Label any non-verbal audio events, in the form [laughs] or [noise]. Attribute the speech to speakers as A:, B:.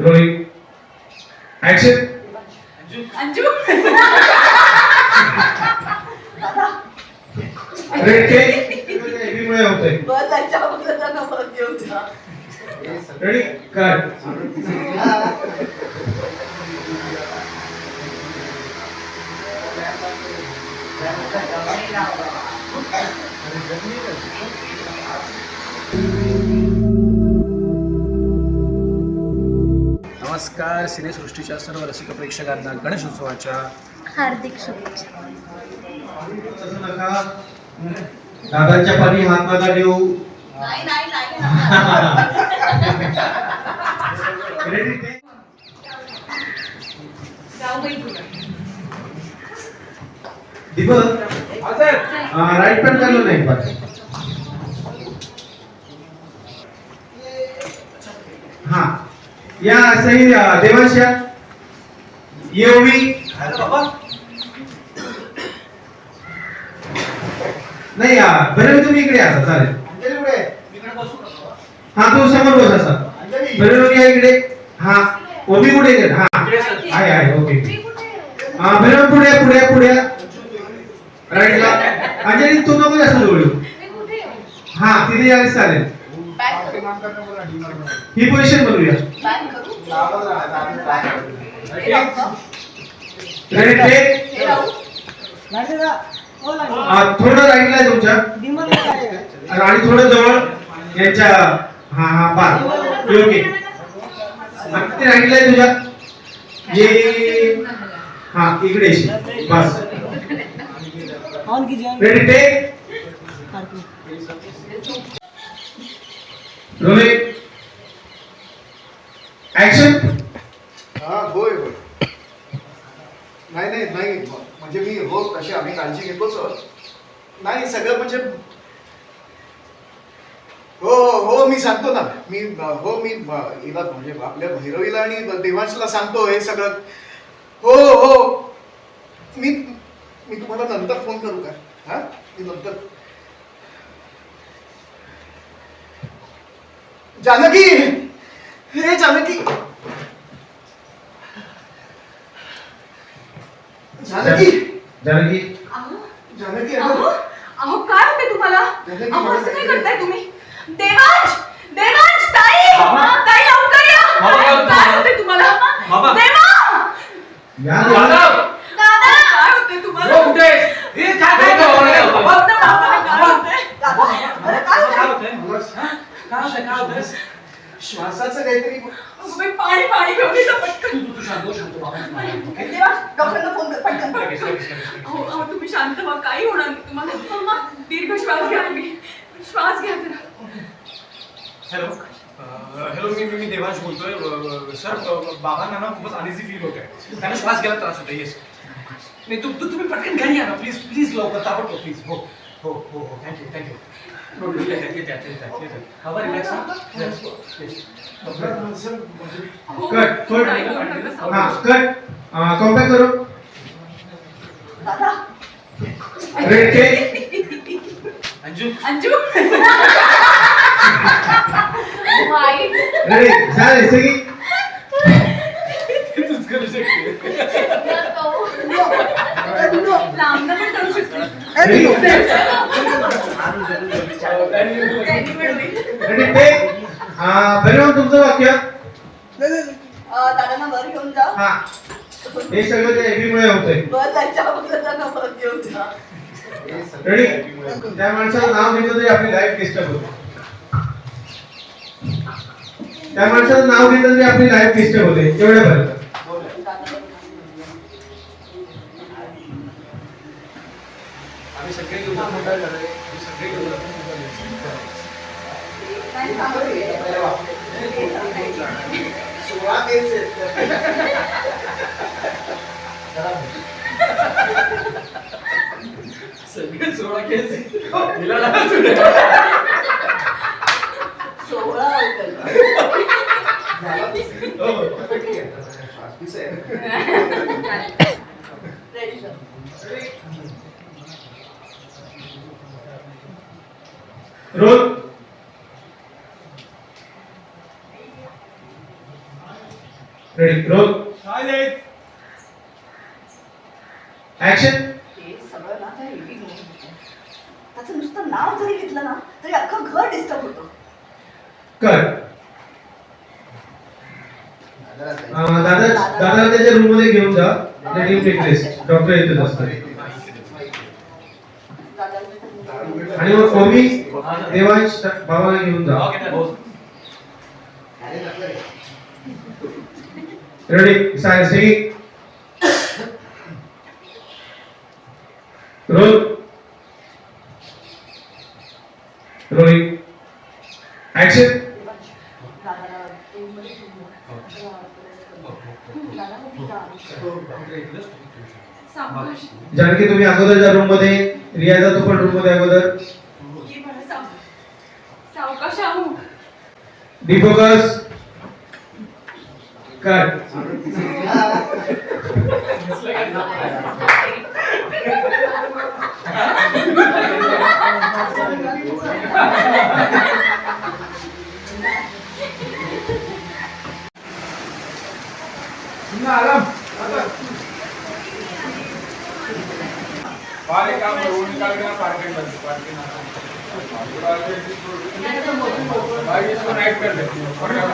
A: Rolling action
B: Anju.
A: Ready take हेवीमुळे होतंय.
B: बस त्याच्या अगोदरचा नंबर घेऊन जा.
A: रेडी कट
C: नमस्कार. सिनेसृष्टीच्या सर्व रसिक प्रेक्षकांना गणेशोत्सवाच्या
D: हार्दिक शुभेच्छा.
A: दादाच्या पाणी हात नका देऊ.
B: नाही नाही नाही.
A: दीपक राईट पॅन चालू नाही हा या सही अं, देवांश या येवी नाही बरं तुम्ही इकडे आता चालेल. हा तू समोर बस असा बरं या इकडे. हा ओबी कुठे गेला? हा. आहे आहे ओके? हा बरं पुढे पुढे पुढे राईटला अंजली तू नको जास्त जवळ येऊ.
B: मी कुठे आहे?
A: हा तिथे यायला चालेल. ही पोझिशन बनवूया. थोडं राईटला आहे तुमच्या. आणि थोडं जवळ यांच्या हा हा बार ओके. ते राईटला आहे तुझ्या. ये. हा इकडे. बस. रेडी टेक रोलिंग ऍक्शन
E: हा होय होय. नाही नाही नाही म्हणजे मी हो तशी आम्ही काळजी घेतोच सर. नाही सगळं म्हणजे हो हो हो मी सांगतो ना. मी हो मी हिला म्हणजे आपल्या भैरवीला आणि देवांशला सांगतो हे सगळं. हो हो. मी मी तुम्हाला नंतर फोन करू का? हा? मी नंतर जानकी! हे जानकी! जानकी!
A: जानकी
B: अहो,
E: जानकी
B: अहो,
E: अगं,
B: अहो, काय होते तुम्हाला
E: नाही,
B: अहो
E: मला
B: असं काय
E: काही-
B: करताय तुम्ही देवांश देवांश ताई
C: बाबा.
B: ताई लवकर या
C: बाबा, काय होतं
B: काय
C: तुम्हाला?
B: होते तुम्हाला
C: बाबा.
B: देवा
A: या
B: दादा काय होते तुम्हाला
C: हो, कुठे आहेस?
B: हे काय काय
C: हो, हो, हो, हो.
B: फक्त बाबाला काय होतंय? दादा, अरे काय होतंय?
C: काय होतंय काय होतंय
E: श्वासाचं काहीतरी
B: अगं बाई, पाणी पाणी घेऊन येतो पटकन.
C: तू तू शांत हो, शांत हो, बाबा. ओके?
B: देवा डॉक्टरला फोन कर पटकन.
C: लगेच, लगेच, लगेच, लगेच.
B: अहो अहो, तुम्ही शांत व्हा काही होणार नाही तुम्हाला. दीर्घ श्वास घ्या तुम्ही. श्वास घ्या जरा.
F: हॅलो अ, हॅलो मी मी मी देवांश बोलतोय. अ, सर अ, बाबांना ना खूपच अनइझी फील होत आहे त्यांना श्वास घ्यायला त्रास होतोय. येस
C: नाही तू तू तुम्ही पटकन घरी या ना. प्लीज प्लीज लवकर ताबडतोब प्लीज हो. हो हो हो. थँक्यू थँक्यू
B: हो,
A: कट कट. हा कट कॉम्पॅक्ट करू
B: दादा
A: ready take
C: Anju
B: Anju
A: ready चालेल सगळी
C: तूच करू शकते
A: तुमचं वाक्य
B: दादांना वर घेऊन जा
A: हा हे सगळं ते हेवीमुळे होतंय
B: वर त्याच्या अगोदरचा नंबर घेऊन जा
A: रेडी त्या माणसाचं नाव घेतलं तरी आपली लाईफ डिस्टर्ब होते. त्या माणसाचं नाव घेतलं तरी आपली लाईफ डिस्टर्ब होते तेवढं पर्यंत.
C: आम्ही सगळे घेऊन मोठा आम्ही सगळे
B: दे.
E: सोळा केस आहेत.
C: सगळे सोळा केस.
E: झाला
C: हो.
E: ठीक आहे. [laughs]
A: Roll ready roll
F: Silence.
A: Action
G: हे सगळं ना त्या. त्याचं नुसतं नाव जरी घेतलं ना तरी अख्खं घर डिस्टर्ब होतं.
A: कर अं, दादा दादाला त्याच्या रूममध्ये घेऊन जा. टीम डॉक्टर येतच असतात
G: दादा
A: आणि मग ओमी देवांश बाबाला घेऊन जा. Ready silence taking roll rolling action Janaki तुम्ही अगोदरच्या रूममध्ये रियाजा तू पण रूममध्ये अगोदर.
B: ये मला साव सावकाश
F: काम करो, निकाल के ना पार्किंग बंद पार्किंग भाई इसको नाइट कर. और नाइट